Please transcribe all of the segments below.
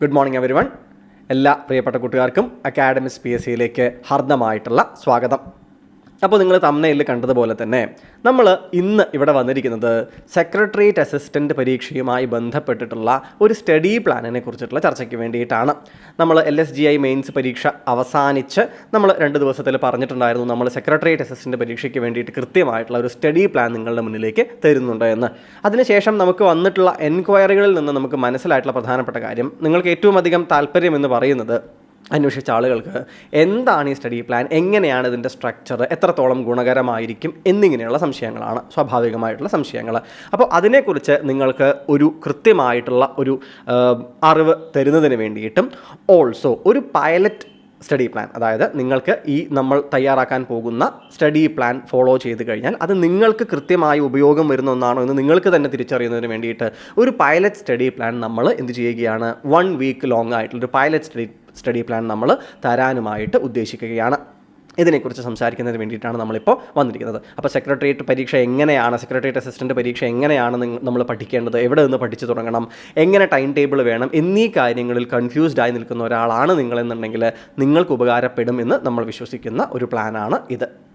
Good morning every എല്ലാ പ്രിയപ്പെട്ട കൂട്ടുകാർക്കും അക്കാഡമിക്സ് പി എസ് സിയിലേക്ക് ഹർദ്ദമായിട്ടുള്ള സ്വാഗതം. അപ്പോൾ നിങ്ങൾ തമ്മനയിൽ കണ്ടതുപോലെ തന്നെ നമ്മൾ ഇന്ന് ഇവിടെ വന്നിരിക്കുന്നത് സെക്രട്ടേറിയറ്റ് അസിസ്റ്റന്റ് പരീക്ഷയുമായി ബന്ധപ്പെട്ടിട്ടുള്ള ഒരു സ്റ്റഡി പ്ലാനിനെ കുറിച്ചിട്ടുള്ള ചർച്ചയ്ക്ക് വേണ്ടിയിട്ടാണ്. നമ്മൾ L S G I mains പരീക്ഷ അവസാനിച്ച് നമ്മൾ രണ്ട് ദിവസത്തിൽ പറഞ്ഞിട്ടുണ്ടായിരുന്നു നമ്മൾ സെക്രട്ടേറിയറ്റ് അസിസ്റ്റന്റ് പരീക്ഷയ്ക്ക് വേണ്ടിയിട്ട് കൃത്യമായിട്ടുള്ള ഒരു സ്റ്റഡി പ്ലാൻ നിങ്ങളുടെ മുന്നിലേക്ക് തരുന്നുണ്ട് എന്ന്. അതിനുശേഷം നമുക്ക് വന്നിട്ടുള്ള എൻക്വയറികളിൽ നിന്ന് നമുക്ക് മനസ്സിലായിട്ടുള്ള പ്രധാനപ്പെട്ട കാര്യം നിങ്ങൾക്ക് ഏറ്റവും അധികം താല്പര്യം എന്ന് പറയുന്നത് അന്വേഷിച്ച ആളുകൾക്ക് എന്താണ് ഈ സ്റ്റഡി പ്ലാൻ? എങ്ങനെയാണ് ഇതിന്റെ സ്ട്രക്ചർ എത്രത്തോളം ഗുണകരമായിരിക്കും? എന്നിങ്ങനെയുള്ള സംശയങ്ങളാണ് സ്വാഭാവികമായിട്ടുള്ള സംശയങ്ങൾ അപ്പോൾ അതിനെക്കുറിച്ച് നിങ്ങൾക്ക് ഒരു കൃത്യമായിട്ടുള്ള ഒരു അറിവ് തരുന്നതിന് വേണ്ടിയിട്ടും ഓൾസോ ഒരു പൈലറ്റ് സ്റ്റഡി പ്ലാൻ. അതായത് നിങ്ങൾക്ക് ഈ നമ്മൾ തയ്യാറാക്കാൻ പോകുന്ന സ്റ്റഡി പ്ലാൻ ഫോളോ ചെയ്ത് കഴിഞ്ഞാൽ അത് നിങ്ങൾക്ക് കൃത്യമായി ഉപയോഗം വരുന്ന ഒന്നാണോ എന്ന് നിങ്ങൾക്ക് തന്നെ തിരിച്ചറിയുന്നതിന് വേണ്ടിയിട്ട് ഒരു പൈലറ്റ് സ്റ്റഡി പ്ലാൻ നമ്മൾ എന്ത് ചെയ്യുകയാണ്? വൺ വീക്ക് ലോങ് ആയിട്ടുള്ള ഒരു പൈലറ്റ് സ്റ്റഡി സ്റ്റഡി പ്ലാൻ നമ്മൾ തരാനുമായിട്ട് ഉദ്ദേശിക്കുകയാണ്. ഇതിനെക്കുറിച്ച് സംസാരിക്കുന്നതിന് വേണ്ടിയിട്ടാണ് നമ്മളിപ്പോൾ വന്നിരിക്കുന്നത്. അപ്പോൾ സെക്രട്ടേറിയറ്റ് പരീക്ഷ എങ്ങനെയാണ്? സെക്രട്ടേറിയറ്റ് അസിസ്റ്റന്റ് പരീക്ഷ എങ്ങനെയാണ് നമ്മൾ പഠിക്കേണ്ടത്? എവിടെ നിന്ന് പഠിച്ചു തുടങ്ങണം? എങ്ങനെ ടൈം ടേബിൾ വേണം? എന്നീ കാര്യങ്ങളിൽ കൺഫ്യൂസ്ഡ് ആയി നിൽക്കുന്ന ഒരാളാണ് നിങ്ങളെന്നുണ്ടെങ്കിൽ നിങ്ങൾക്ക് ഉപകാരപ്പെടും എന്ന് നമ്മൾ വിശ്വസിക്കുന്ന ഒരു പ്ലാനാണ് ഇത്.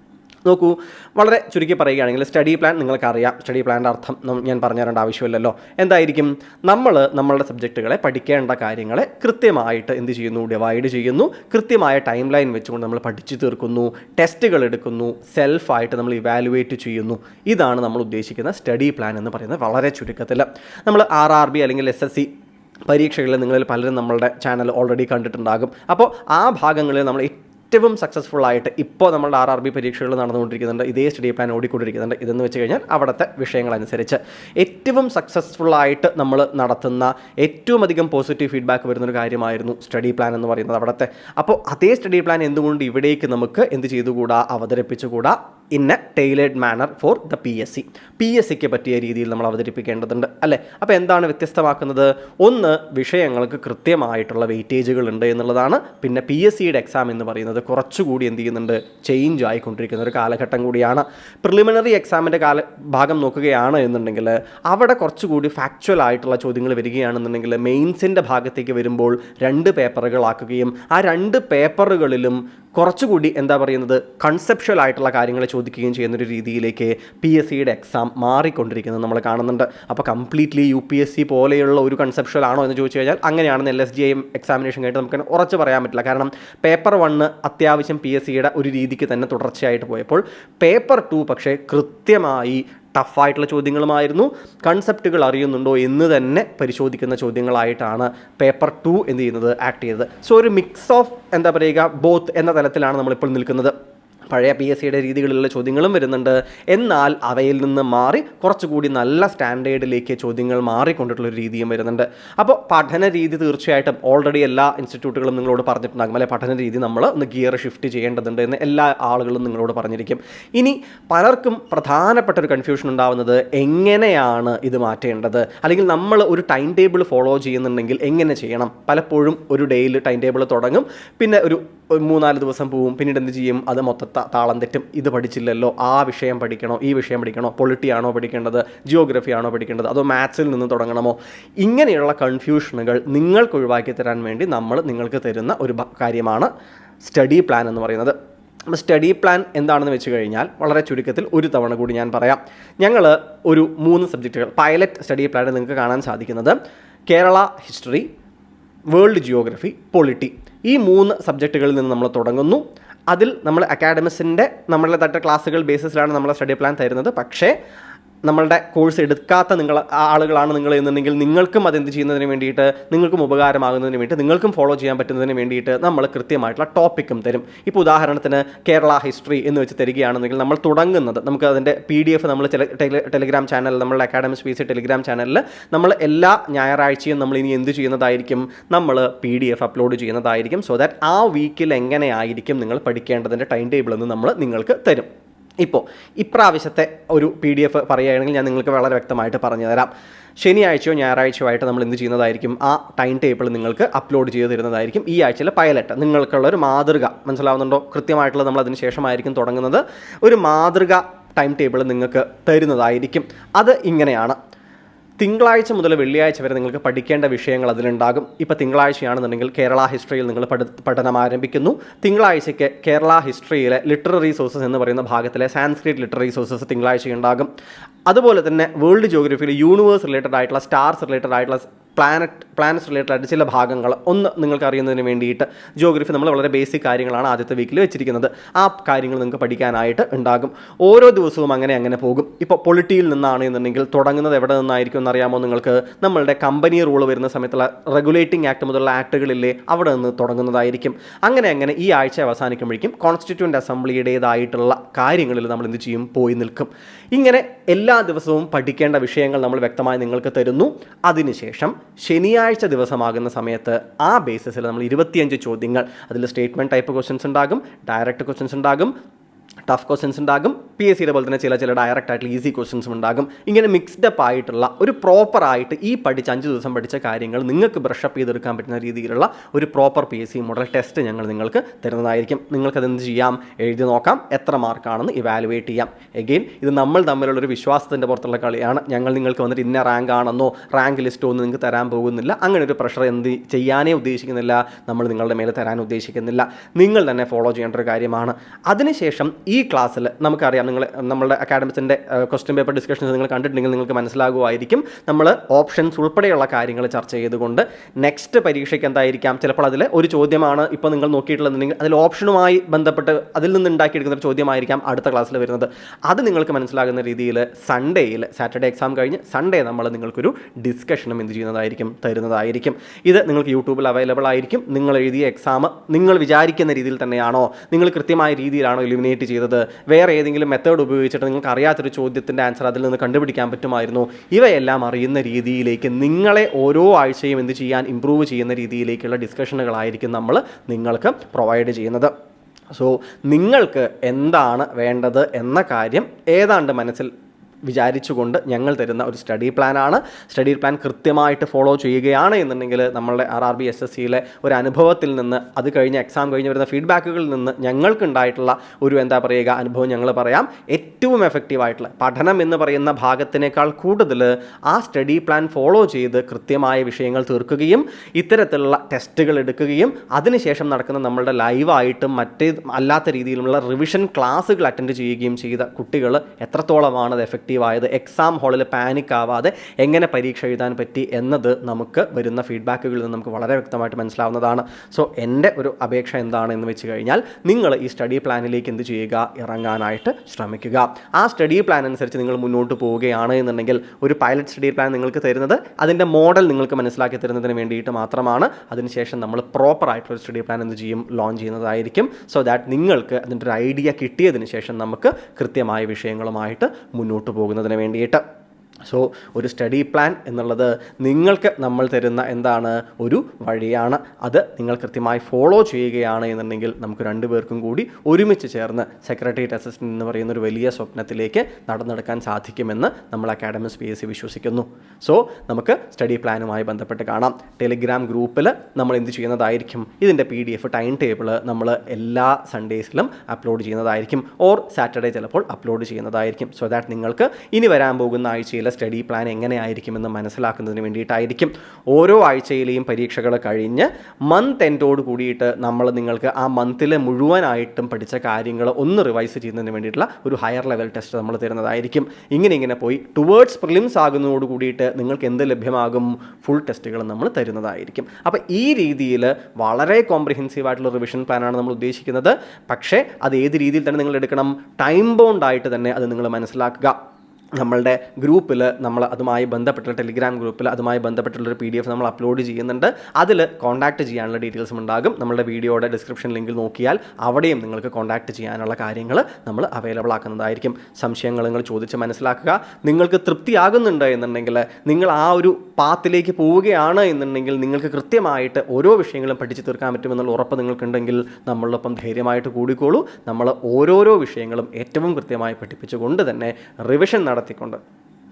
നോക്കൂ വളരെ ചുരുക്കി പറയുകയാണെങ്കിൽ സ്റ്റഡി പ്ലാൻ നിങ്ങൾക്കറിയാം. സ്റ്റഡി പ്ലാന്റെ അർത്ഥം ഞാൻ പറഞ്ഞു തരേണ്ട ആവശ്യമില്ലല്ലോ. എന്തായിരിക്കും? നമ്മൾ നമ്മളുടെ സബ്ജക്റ്റുകളെ പഠിക്കേണ്ട കാര്യങ്ങളെ കൃത്യമായിട്ട് എന്ത് ചെയ്യുന്നു? ഡിവൈഡ് ചെയ്യുന്നു. കൃത്യമായ ടൈം ലൈൻ വെച്ചുകൊണ്ട് നമ്മൾ പഠിച്ചു തീർക്കുന്നു. ടെസ്റ്റുകൾ എടുക്കുന്നു. സെൽഫായിട്ട് നമ്മൾ ഇവാലുവേറ്റ് ചെയ്യുന്നു. ഇതാണ് നമ്മൾ ഉദ്ദേശിക്കുന്ന സ്റ്റഡി പ്ലാൻ എന്ന് പറയുന്നത് വളരെ ചുരുക്കത്തിൽ. നമ്മൾ ആർ ആർ ബി അല്ലെങ്കിൽ എസ് എസ് സി പരീക്ഷകളിൽ നിങ്ങളിൽ പലരും നമ്മളുടെ ചാനൽ ഓൾറെഡി കണ്ടിട്ടുണ്ടാകും. അപ്പോൾ ആ ഭാഗങ്ങളിൽ നമ്മൾ ഏറ്റവും സക്സസ്ഫുൾ ആയിട്ട് ഇപ്പോൾ നമ്മുടെ ആർ ആർ ബി പരീക്ഷകൾ നടന്നുകൊണ്ടിരിക്കുന്നുണ്ട്. ഇതേ സ്റ്റഡി പ്ലാൻ ഓടിക്കൊണ്ടിരിക്കുന്നുണ്ട്. ഇതെന്ന് വെച്ച് കഴിഞ്ഞാൽ അവിടുത്തെ വിഷയങ്ങളനുസരിച്ച് ഏറ്റവും സക്സസ്ഫുൾ ആയിട്ട് നമ്മൾ നടത്തുന്ന ഏറ്റവും അധികം പോസിറ്റീവ് ഫീഡ്ബാക്ക് വരുന്നൊരു കാര്യമായിരുന്നു സ്റ്റഡി പ്ലാൻ എന്ന് പറയുന്നത് അവിടുത്തെ. അപ്പോൾ അതേ സ്റ്റഡി പ്ലാൻ എന്തുകൊണ്ട് ഇവിടേക്ക് നമുക്ക് എന്ത് ചെയ്തുകൂടാ? അവതരിപ്പിച്ചുകൂടാ? In a tailored manner for the P S C P S സിക്ക് പറ്റിയ രീതിയിൽ നമ്മൾ അവതരിപ്പിക്കേണ്ടതുണ്ട് അല്ലേ? അപ്പോൾ എന്താണ് വ്യത്യസ്തമാക്കുന്നത്? ഒന്ന് വിഷയങ്ങൾക്ക് കൃത്യമായിട്ടുള്ള വെയിറ്റേജുകൾ ഉണ്ട് എന്നുള്ളതാണ്. പിന്നെ പി എസ് സിയുടെ എക്സാം എന്ന് പറയുന്നത് കുറച്ചുകൂടി എന്ത് ചെയ്യുന്നുണ്ട്? ചേഞ്ച് ആയിക്കൊണ്ടിരിക്കുന്ന ഒരു കാലഘട്ടം കൂടിയാണ്. പ്രിലിമിനറി എക്സാമിന്റെ കാല ഭാഗം നോക്കുകയാണ് എന്നുണ്ടെങ്കിൽ അവിടെ കുറച്ചുകൂടി ഫാക്ച്വൽ ആയിട്ടുള്ള ചോദ്യങ്ങൾ വരികയാണെന്നുണ്ടെങ്കിൽ മെയിൻസിന്റെ ഭാഗത്തേക്ക് വരുമ്പോൾ രണ്ട് പേപ്പറുകളാക്കുകയും ആ രണ്ട് പേപ്പറുകളിലും കുറച്ചുകൂടി എന്താ പറയുന്നത് കൺസെപ്ഷ്വൽ ആയിട്ടുള്ള കാര്യങ്ങൾ ചോദിക്കുകയും ചെയ്യുന്ന ഒരു രീതിയിലേക്ക് പി എസ് സിയുടെ എക്സാം മാറിക്കൊണ്ടിരിക്കുന്നത് നമ്മൾ കാണുന്നുണ്ട്. അപ്പോൾ completely U P S C പോലെയുള്ള ഒരു കൺസെപ്ഷ്വൽ ആണോ എന്ന് ചോദിച്ചു കഴിഞ്ഞാൽ അങ്ങനെയാണെന്ന് L S G I examination കഴിഞ്ഞിട്ട് നമുക്ക് ഉറച്ച് പറയാൻ പറ്റില്ല. കാരണം പേപ്പർ വണ്ണ് അത്യാവശ്യം പി എസ് സിയുടെ ഒരു രീതിക്ക് തന്നെ തുടർച്ചയായിട്ട് പോയപ്പോൾ പേപ്പർ ടു പക്ഷേ കൃത്യമായി ടഫായിട്ടുള്ള ചോദ്യങ്ങളുമായിരുന്നു. കൺസെപ്റ്റുകൾ അറിയുന്നുണ്ടോ എന്ന് തന്നെ പരിശോധിക്കുന്ന ചോദ്യങ്ങളായിട്ടാണ് പേപ്പർ ടു എന്ത് ചെയ്യുന്നത് ആക്ട് ചെയ്തത് സോ ഒരു മിക്സ് ഓഫ് എന്താ പറയുക ബോത്ത് എന്ന തലത്തിലാണ് നമ്മളിപ്പോൾ നിൽക്കുന്നത്. പഴയ പി എസ് സിയുടെ രീതികളിലുള്ള ചോദ്യങ്ങളും വരുന്നുണ്ട്. എന്നാൽ അവയിൽ നിന്ന് മാറി കുറച്ചുകൂടി നല്ല സ്റ്റാൻഡേർഡിലേക്ക് ചോദ്യങ്ങൾ മാറിക്കൊണ്ടിട്ടുള്ള ഒരു രീതിയും വരുന്നുണ്ട്. അപ്പോൾ പഠന രീതി തീർച്ചയായിട്ടും ഓൾറെഡി എല്ലാ ഇൻസ്റ്റിറ്റ്യൂട്ടുകളും നിങ്ങളോട് പറഞ്ഞിട്ടുണ്ടാകും അല്ലെ പഠന രീതി നമ്മൾ ഒന്ന് ഗിയർ ഷിഫ്റ്റ് ചെയ്യേണ്ടതുണ്ട് എന്ന് എല്ലാ ആളുകളും നിങ്ങളോട് പറഞ്ഞിരിക്കും. ഇനി പലർക്കും പ്രധാനപ്പെട്ട ഒരു കൺഫ്യൂഷൻ ഉണ്ടാവുന്നത് എങ്ങനെയാണ് ഇത് മാറ്റേണ്ടത്? അല്ലെങ്കിൽ നമ്മൾ ഒരു ടൈം ടേബിൾ ഫോളോ ചെയ്യുന്നുണ്ടെങ്കിൽ എങ്ങനെ ചെയ്യണം? പലപ്പോഴും ഒരു ഡേയിൽ ടൈം ടേബിൾ തുടങ്ങും. പിന്നെ ഒരു ഒരു മൂന്നാൽ ദിവസം പോവും പിന്നീട് എന്ത് ചെയ്യും? അത് മൊത്ത താളം തെറ്റും. ഇത് പഠിച്ചില്ലല്ലോ. ആ വിഷയം പഠിക്കണോ? ഈ വിഷയം പഠിക്കണോ? പൊളിറ്റി ആണോ പഠിക്കേണ്ടത്? ജിയോഗ്രഫി ആണോ പഠിക്കേണ്ടത്? അതോ മാത്സിൽ നിന്ന് തുടങ്ങണമോ? ഇങ്ങനെയുള്ള കൺഫ്യൂഷനുകൾ നിങ്ങൾക്ക് ഒഴിവാക്കി തരാൻ വേണ്ടി നമ്മൾ നിങ്ങൾക്ക് തരുന്ന ഒരു കാര്യമാണ് സ്റ്റഡി പ്ലാൻ എന്ന് പറയുന്നത്. അപ്പോൾ സ്റ്റഡി പ്ലാൻ എന്താണെന്ന് വെച്ച് കഴിഞ്ഞാൽ വളരെ ചുരുക്കത്തിൽ ഒരു തവണ കൂടി ഞാൻ പറയാം. ഞങ്ങൾ ഒരു മൂന്ന് സബ്ജക്റ്റുകൾ പൈലറ്റ് സ്റ്റഡി പ്ലാൻ നിങ്ങൾക്ക് കാണാൻ സാധിക്കുന്നത് Kerala history world geography polity. ഈ മൂന്ന് സബ്ജക്റ്റുകളിൽ നിന്ന് നമ്മൾ തുടങ്ങുന്നു. അതിൽ നമ്മൾ അക്കാഡമിക്സിന്റെ നമ്മളുടെ തട്ട ക്ലാസ്സുകൾ ബേസിസിലാണ് നമ്മൾ സ്റ്റഡി പ്ലാൻ തരുന്നത്. പക്ഷേ നമ്മളുടെ കോഴ്സ് എടുക്കാത്ത നിങ്ങൾ ആളുകളാണ് നിങ്ങൾ എന്നുണ്ടെങ്കിൽ നിങ്ങൾക്കും അതെന്ത് ചെയ്യുന്നതിന് വേണ്ടിയിട്ട് നിങ്ങൾക്കും ഉപകാരമാകുന്നതിന് വേണ്ടിയിട്ട് നിങ്ങൾക്കും ഫോളോ ചെയ്യാൻ പറ്റുന്നതിന് വേണ്ടിയിട്ട് നമ്മൾ കൃത്യമായിട്ടുള്ള ടോപ്പിക്കും തരും. ഇപ്പോൾ ഉദാഹരണത്തിന് കേരള ഹിസ്റ്ററി എന്ന് വെച്ച് തരികയാണെന്നെങ്കിൽ നമ്മൾ തുടങ്ങുന്നത് നമുക്ക് അതിന്റെ പി ഡി എഫ് നമ്മൾ ടെല ടെല- ടെലിഗ്രാം ചാനൽ നമ്മളുടെ അക്കാഡമി സ്പീസ് ടെലിഗ്രാം ചാനലിൽ നമ്മൾ എല്ലാ ഞായറാഴ്ചയും നമ്മൾ ഇനി എന്ത് ചെയ്യുന്നതായിരിക്കും നമ്മൾ പി ഡി എഫ് അപ്ലോഡ് ചെയ്യുന്നതായിരിക്കും സോ ദാറ്റ് ആ വീക്കിൽ എങ്ങനെയായിരിക്കും നിങ്ങൾ പഠിക്കേണ്ടതിന്റെ ടൈം ടേബിൾ എന്ന് നമ്മൾ നിങ്ങൾക്ക് തരും. ഇപ്പോൾ ഇപ്രാവശ്യത്തെ ഒരു പി ഡി എഫ് പറയുകയാണെങ്കിൽ ഞാൻ നിങ്ങൾക്ക് വളരെ വ്യക്തമായിട്ട് പറഞ്ഞു തരാം. ശനിയാഴ്ചയോ ഞായറാഴ്ചയോ ആയിട്ട് നമ്മൾ എന്ത് ചെയ്യുന്നതായിരിക്കും? ആ ടൈം ടേബിൾ നിങ്ങൾക്ക് അപ്ലോഡ് ചെയ്ത് തരുന്നതായിരിക്കും ഈ ആഴ്ചയിലെ പൈലറ്റ് നിങ്ങൾക്കുള്ള ഒരു മാതൃക. മനസ്സിലാവുന്നുണ്ടോ? കൃത്യമായിട്ടുള്ള നമ്മൾ അതിന് ശേഷമായിരിക്കും തുടങ്ങുന്നത്. ഒരു മാതൃക ടൈം ടേബിൾ നിങ്ങൾക്ക് തരുന്നതായിരിക്കും. അത് ഇങ്ങനെയാണ്. തിങ്കളാഴ്ച മുതൽ വെള്ളിയാഴ്ച വരെ നിങ്ങൾക്ക് പഠിക്കേണ്ട വിഷയങ്ങൾ അതിലുണ്ടാകും. ഇപ്പോൾ തിങ്കളാഴ്ചയാണെന്നുണ്ടെങ്കിൽ കേരള ഹിസ്റ്ററിയിൽ നിങ്ങൾ പഠി പഠനം ആരംഭിക്കുന്നു. തിങ്കളാഴ്ചയ്ക്ക് കേരള ഹിസ്റ്ററിയിലെ ലിറ്റററി സോഴ്സസ് എന്ന് പറയുന്ന ഭാഗത്തിലെ സാൻസ്ക്രിറ്റ് ലിറ്റററി സോഴ്സസ് തിങ്കളാഴ്ച ഉണ്ടാകും അതുപോലെ തന്നെ വേൾഡ് ജോഗ്രഫിയിൽ യൂണിവേഴ്സ് റിലേറ്റഡ് ആയിട്ടുള്ള സ്റ്റാർസ് റിലേറ്റഡ് ആയിട്ടുള്ള പ്ലാനറ്റ് പ്ലാനറ്റ്സ് റിലേറ്റഡ് ആയിട്ട് ചില ഭാഗങ്ങൾ ഒന്ന് നിങ്ങൾക്ക് അറിയുന്നതിന് വേണ്ടിയിട്ട് ജോഗ്രഫി നമ്മൾ വളരെ ബേസിക് കാര്യങ്ങളാണ് ആദ്യത്തെ വീക്കിൽ വെച്ചിരിക്കുന്നത്. ആ കാര്യങ്ങൾ നിങ്ങൾക്ക് പഠിക്കാനായിട്ട് ഉണ്ടാകും. ഓരോ ദിവസവും അങ്ങനെ അങ്ങനെ പോകും. ഇപ്പോൾ പൊളിറ്റിയിൽ നിന്നാണ് എന്നുണ്ടെങ്കിൽ തുടങ്ങുന്നത് എവിടെ നിന്നായിരിക്കും എന്നറിയാമോ നിങ്ങൾക്ക്? നമ്മളുടെ കമ്പനി റൂൾ വരുന്ന സമയത്തുള്ള റെഗുലേറ്റിംഗ് ആക്ട് മുതലുള്ള ആക്ടുകളില്ലേ അവിടെ നിന്ന് തുടങ്ങുന്നതായിരിക്കും. അങ്ങനെ അങ്ങനെ ഈ ആഴ്ച അവസാനിക്കുമ്പോഴേക്കും കോൺസ്റ്റിറ്റ്യൂന്റ് അസംബ്ലിയുടേതായിട്ടുള്ള കാര്യങ്ങളിൽ നമ്മൾ എന്ത് ചെയ്യും? പോയി നിൽക്കും. ഇങ്ങനെ എല്ലാ ദിവസവും പഠിക്കേണ്ട വിഷയങ്ങൾ നമ്മൾ വ്യക്തമായി നിങ്ങൾക്ക് തരുന്നു. അതിനുശേഷം ശനിയാഴ്ച ദിവസമാകുന്ന സമയത്ത് ആ ബേസിസിൽ നമ്മൾ ഇരുപത്തിയഞ്ച് ചോദ്യങ്ങൾ അതിൽ സ്റ്റേറ്റ്മെന്റ് ടൈപ്പ് ക്വസ്റ്റ്യൻസ് ഉണ്ടാകും ഡയറക്റ്റ് ക്വസ്റ്റ്യൻസ് ഉണ്ടാകും ടഫ് ക്വസ്റ്റ്യൻസ് ഉണ്ടാകും പി എസ് സിയുടെ പോലെ തന്നെ ചില ചില ഡയറക്റ്റ് ആയിട്ടുള്ള ഈസി ക്വസ്റ്റ്യൻസും ഉണ്ടാകും. ഇങ്ങനെ മിക്സ്ഡ് അപ്പ് ആയിട്ടുള്ള ഒരു പ്രോപ്പർ ആയിട്ട് ഈ പഠിച്ച അഞ്ച് ദിവസം പഠിച്ച കാര്യങ്ങൾ നിങ്ങൾക്ക് ബ്രഷപ്പ് ചെയ്തെടുക്കാൻ പറ്റുന്ന രീതിയിലുള്ള ഒരു proper P S C model test ഞങ്ങൾ നിങ്ങൾക്ക് തരുന്നതായിരിക്കും. നിങ്ങൾക്കത് എന്ത് ചെയ്യാം? എഴുതി നോക്കാം. എത്ര മാർക്കാണെന്ന് ഇവാലുവേറ്റ് ചെയ്യാം. എഗെയിൻ ഇത് നമ്മൾ തമ്മിലുള്ള ഒരു വിശ്വാസത്തിന്റെ പുറത്തുള്ള കളിയാണ്. ഞങ്ങൾ നിങ്ങൾക്ക് വന്നിട്ട് ഇന്ന റാങ്ക് ആണെന്നോ റാങ്ക് ലിസ്റ്റോ ഒന്നും നിങ്ങൾക്ക് തരാൻ പോകുന്നില്ല. അങ്ങനെ ഒരു പ്രഷർ എന്ത് ചെയ്യാനേ ഉദ്ദേശിക്കുന്നില്ല. നമ്മൾ നിങ്ങളുടെ മേലെ തരാൻ ഉദ്ദേശിക്കുന്നില്ല. നിങ്ങൾ തന്നെ ഫോളോ ചെയ്യേണ്ട ഒരു കാര്യമാണ്. അതിനുശേഷം ഈ ക്ലാസ്സിൽ നമുക്കറിയാം നിങ്ങൾ നമ്മളുടെ അക്കാഡമിക്സിന്റെ ക്വസ്റ്റ്യൻ പേപ്പർ ഡിസ്കഷൻസ് നിങ്ങൾ കണ്ടിട്ടുണ്ടെങ്കിൽ നിങ്ങൾക്ക് മനസ്സിലാകുമായിരിക്കും. നമ്മൾ ഓപ്ഷൻസ് ഉൾപ്പെടെയുള്ള കാര്യങ്ങൾ ചർച്ച ചെയ്തുകൊണ്ട് നെക്സ്റ്റ് പരീക്ഷയ്ക്ക് എന്തായിരിക്കാം? ചിലപ്പോൾ അതിൽ ഒരു ചോദ്യമാണ് ഇപ്പോൾ നിങ്ങൾ നോക്കിയിട്ടുള്ളതെന്നുണ്ടെങ്കിൽ അതിൽ ഓപ്ഷനുമായി ബന്ധപ്പെട്ട് അതിൽ നിന്ന് ഉണ്ടാക്കിയെടുക്കുന്ന ഒരു ചോദ്യമായിരിക്കാം അടുത്ത ക്ലാസ്സിൽ വരുന്നത്. അത് നിങ്ങൾക്ക് മനസ്സിലാകുന്ന രീതിയിൽ സൺഡേയിൽ സാറ്റർഡേ എക്സാം കഴിഞ്ഞ് സൺഡേ നമ്മൾ നിങ്ങൾക്കൊരു ഡിസ്കഷനും എന്ത് ചെയ്യുന്നതായിരിക്കും? തരുന്നതായിരിക്കും. ഇത് നിങ്ങൾക്ക് യൂട്യൂബിൽ അവൈലബിൾ ആയിരിക്കും. നിങ്ങൾ എഴുതിയ എക്സാം നിങ്ങൾ വിചാരിക്കുന്ന രീതിയിൽ തന്നെയാണോ? നിങ്ങൾ കൃത്യമായ രീതിയിലാണോ എലിമിനേറ്റ് ചെയ്തത്? വേറെ ഏതെങ്കിലും മെത്തേഡ് ഉപയോഗിച്ചിട്ട് നിങ്ങൾക്ക് അറിയാത്തൊരു ചോദ്യത്തിന്റെ ആൻസർ അതിൽ നിന്ന് കണ്ടുപിടിക്കാൻ പറ്റുമായിരുന്നു. ഇവയെല്ലാം അറിയുന്ന രീതിയിലേക്ക് നിങ്ങളെ ഓരോ ആഴ്ചയും എന്ത് ചെയ്യാൻ ഇമ്പ്രൂവ് ചെയ്യുന്ന രീതിയിലേക്കുള്ള ഡിസ്കഷനുകളായിരിക്കും നമ്മൾ നിങ്ങൾക്ക് പ്രൊവൈഡ് ചെയ്യുന്നത്. സോ നിങ്ങൾക്ക് എന്താണ് വേണ്ടത് എന്ന കാര്യം ഏതാണ്ട് മനസ്സിൽ വിചാരിച്ചുകൊണ്ട് ഞങ്ങൾ തരുന്ന ഒരു സ്റ്റഡി പ്ലാനാണ്. സ്റ്റഡി പ്ലാൻ കൃത്യമായിട്ട് ഫോളോ ചെയ്യുകയാണ് എന്നുണ്ടെങ്കിൽ നമ്മളുടെ R R B S S സിയിലെ ഒരു അനുഭവത്തിൽ നിന്ന് അത് കഴിഞ്ഞ് എക്സാം കഴിഞ്ഞ് വരുന്ന ഫീഡ്ബാക്കുകളിൽ നിന്ന് ഞങ്ങൾക്കുണ്ടായിട്ടുള്ള ഒരു എന്താ പറയുക അനുഭവം ഞങ്ങൾ പറയാം. ഏറ്റവും എഫക്റ്റീവായിട്ടുള്ള പഠനം എന്ന് പറയുന്ന ഭാഗത്തിനേക്കാൾ കൂടുതൽ ആ സ്റ്റഡി പ്ലാൻ ഫോളോ ചെയ്ത് കൃത്യമായ വിഷയങ്ങൾ തീർക്കുകയും ഇത്തരത്തിലുള്ള ടെസ്റ്റുകൾ എടുക്കുകയും അതിനുശേഷം നടക്കുന്ന നമ്മളുടെ ലൈവായിട്ടും മറ്റേ അല്ലാത്ത രീതിയിലുള്ള റിവിഷൻ ക്ലാസ്സുകൾ അറ്റൻഡ് ചെയ്യുകയും ചെയ്ത കുട്ടികൾ എത്രത്തോളമാണ് അത് എഫക്റ്റീവ് ആയത് എക്സാം ഹാളിൽ പാനിക് ആവാതെ എങ്ങനെ പരീക്ഷ എഴുതാൻ പറ്റി എന്നത് നമുക്ക് വരുന്ന ഫീഡ്ബാക്കുകളിൽ നിന്ന് നമുക്ക് വളരെ വ്യക്തമായിട്ട് മനസ്സിലാവുന്നതാണ്. സോ എന്റെ ഒരു അപേക്ഷ എന്താണ് എന്ന് വെച്ച് കഴിഞ്ഞാൽ നിങ്ങൾ ഈ സ്റ്റഡി പ്ലാനിലേക്ക് എന്ത് ചെയ്യുക? ഇറങ്ങാനായിട്ട് ശ്രമിക്കുക. ആ സ്റ്റഡി പ്ലാൻ അനുസരിച്ച് നിങ്ങൾ മുന്നോട്ട് പോവുകയാണ് എന്നുണ്ടെങ്കിൽ ഒരു പൈലറ്റ് സ്റ്റഡി പ്ലാൻ നിങ്ങൾക്ക് തരുന്നത് അതിന്റെ മോഡൽ നിങ്ങൾക്ക് മനസ്സിലാക്കി തരുന്നതിന് വേണ്ടിയിട്ട് മാത്രമാണ്. അതിനുശേഷം നമ്മൾ പ്രോപ്പർ ആയിട്ടുള്ള സ്റ്റഡി പ്ലാൻ എന്ത് ചെയ്യും? ലോഞ്ച് ചെയ്യുന്നതായിരിക്കും. സോ ദാറ്റ് നിങ്ങൾക്ക് അതിന്റെ ഒരു ഐഡിയ കിട്ടിയതിന് ശേഷം നമുക്ക് കൃത്യമായ വിഷയങ്ങളുമായിട്ട് മുന്നോട്ട് പോകുന്നതിന് വേണ്ടിയിട്ട് സോ ഒരു സ്റ്റഡി പ്ലാൻ എന്നുള്ളത് നിങ്ങൾക്ക് നമ്മൾ തരുന്ന എന്താണ് ഒരു വഴിയാണ്. അത് നിങ്ങൾ കൃത്യമായി ഫോളോ ചെയ്യുകയാണ് എന്നുണ്ടെങ്കിൽ നമുക്ക് രണ്ടുപേർക്കും കൂടി ഒരുമിച്ച് ചേർന്ന് സെക്രട്ടേറിയറ്റ് അസിസ്റ്റന്റ് എന്ന് പറയുന്ന ഒരു വലിയ സ്വപ്നത്തിലേക്ക് നടന്നെടുക്കാൻ സാധിക്കുമെന്ന് നമ്മൾ അക്കാഡമിക്സ് പി എസ് സി വിശ്വസിക്കുന്നു. സോ നമുക്ക് സ്റ്റഡി പ്ലാനുമായി ബന്ധപ്പെട്ട് കാണാം. ടെലിഗ്രാം ഗ്രൂപ്പിൽ നമ്മൾ എന്ത് ചെയ്യുന്നതായിരിക്കും? ഇതിന്റെ P D F time table നമ്മൾ എല്ലാ സൺഡേസിലും അപ്ലോഡ് ചെയ്യുന്നതായിരിക്കും. ഓർ സാറ്റർഡേ ചിലപ്പോൾ അപ്ലോഡ് ചെയ്യുന്നതായിരിക്കും. സോ ദാറ്റ് നിങ്ങൾക്ക് ഇനി വരാൻ പോകുന്ന ആഴ്ചയിലെ സ്റ്റഡി പ്ലാൻ എങ്ങനെയായിരിക്കുമെന്ന് മനസ്സിലാക്കുന്നതിന് വേണ്ടിയിട്ടായിരിക്കും ഓരോ ആഴ്ചയിലെയും പരീക്ഷകൾ കഴിഞ്ഞ് മന്ത് എൻഡോട് കൂടിയിട്ട് നമ്മൾ നിങ്ങൾക്ക് ആ മന്തിലെ മുഴുവനായിട്ടും പഠിച്ച കാര്യങ്ങൾ ഒന്ന് റിവൈസ് ചെയ്യുന്നതിന് വേണ്ടിയിട്ടുള്ള ഒരു ഹയർ ലെവൽ ടെസ്റ്റ് നമ്മൾ തരുന്നതായിരിക്കും. ഇങ്ങനെ ഇങ്ങനെ പോയി ടുവേർഡ്സ് പ്രിലിംസ് ആകുന്നതോട് കൂടിയിട്ട് നിങ്ങൾക്ക് എന്ത് ലഭ്യമാകും? ഫുൾ ടെസ്റ്റുകൾ നമ്മൾ തരുന്നതായിരിക്കും. അപ്പോൾ ഈ രീതിയിൽ വളരെ കോംപ്രിഹെൻസീവ് ആയിട്ടുള്ള റിവിഷൻ പ്ലാനാണ് നമ്മൾ ഉദ്ദേശിക്കുന്നത്. പക്ഷേ അത് ഏത് രീതിയിൽ തന്നെ നിങ്ങൾ എടുക്കണം? ടൈം ബൗണ്ട് ആയിട്ട് തന്നെ അത് നിങ്ങൾ മനസ്സിലാക്കുക. നമ്മളുടെ ഗ്രൂപ്പിൽ നമ്മൾ അതുമായി ബന്ധപ്പെട്ട ടെലിഗ്രാം ഗ്രൂപ്പിൽ അതുമായി ബന്ധപ്പെട്ടുള്ളൊരു പി ഡി എഫ് നമ്മൾ അപ്ലോഡ് ചെയ്യുന്നുണ്ട്. അതിൽ കോൺടാക്ട് ചെയ്യാനുള്ള ഡീറ്റെയിൽസും ഉണ്ടാകും. നമ്മുടെ വീഡിയോയുടെ ഡിസ്ക്രിപ്ഷൻ ലിങ്കിൽ നോക്കിയാൽ അവിടെയും നിങ്ങൾക്ക് കോൺടാക്ട് ചെയ്യാനുള്ള കാര്യങ്ങൾ നമ്മൾ അവൈലബിൾ ആക്കുന്നതായിരിക്കും. സംശയങ്ങൾ നിങ്ങൾ ചോദിച്ച് മനസ്സിലാക്കുക. നിങ്ങൾക്ക് തൃപ്തിയാകുന്നുണ്ട് എന്നുണ്ടെങ്കിൽ നിങ്ങൾ ആ ഒരു പാത്തിലേക്ക് പോവുകയാണ് എന്നുണ്ടെങ്കിൽ നിങ്ങൾക്ക് കൃത്യമായിട്ട് ഓരോ വിഷയങ്ങളും പഠിച്ചു തീർക്കാൻ പറ്റുമെന്നുള്ള ഉറപ്പ് നിങ്ങൾക്കുണ്ടെങ്കിൽ നമ്മളൊപ്പം ധൈര്യമായിട്ട് കൂടിക്കോളൂ. നമ്മൾ ഓരോരോ വിഷയങ്ങളും ഏറ്റവും കൃത്യമായി പഠിപ്പിച്ചുകൊണ്ട് തന്നെ റിവിഷൻ നടത്തിക്കൊണ്ട്.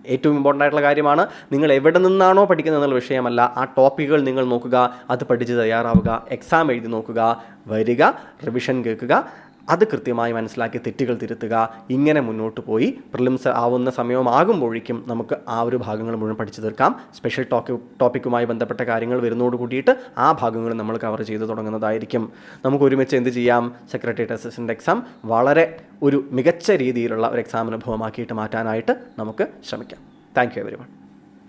ഏറ്റവും ഇമ്പോർട്ടന്റ് ആയിട്ടുള്ള കാര്യമാണ് നിങ്ങൾ എവിടെ നിന്നാണോ പഠിക്കുന്നത് എന്നുള്ള വിഷയമല്ല ആ ടോപ്പിക്കുകൾ നിങ്ങൾ നോക്കുക അത് പഠിച്ച് തയ്യാറാവുക എക്സാം എഴുതി നോക്കുക വരിക റിവിഷൻ കേൾക്കുക അത് കൃത്യമായി മനസ്സിലാക്കി തെറ്റുകൾ തിരുത്തുക ഇങ്ങനെ മുന്നോട്ട് പോയി പ്രിലിംസ് ആവുന്ന സമയമാകുമ്പോഴേക്കും നമുക്ക് ആ ഒരു ഭാഗങ്ങൾ മുഴുവൻ പഠിച്ചു തീർക്കാം. സ്പെഷ്യൽ ടോക്ക് ടോപ്പിക്കുമായി ബന്ധപ്പെട്ട കാര്യങ്ങൾ വരുന്നതോട് കൂടിയിട്ട് ആ ഭാഗങ്ങൾ നമ്മൾ കവർ ചെയ്ത് തുടങ്ങുന്നതായിരിക്കും. നമുക്ക് ഒരുമിച്ച് എന്ത് ചെയ്യാം? സെക്രട്ടേറിയറ്റ് അസിസ്റ്റന്റ് എക്സാം വളരെ ഒരു മികച്ച രീതിയിലുള്ള ഒരു എക്സാം അനുഭവമാക്കിയിട്ട് മാറ്റാനായിട്ട് നമുക്ക് ശ്രമിക്കാം. Thank you every one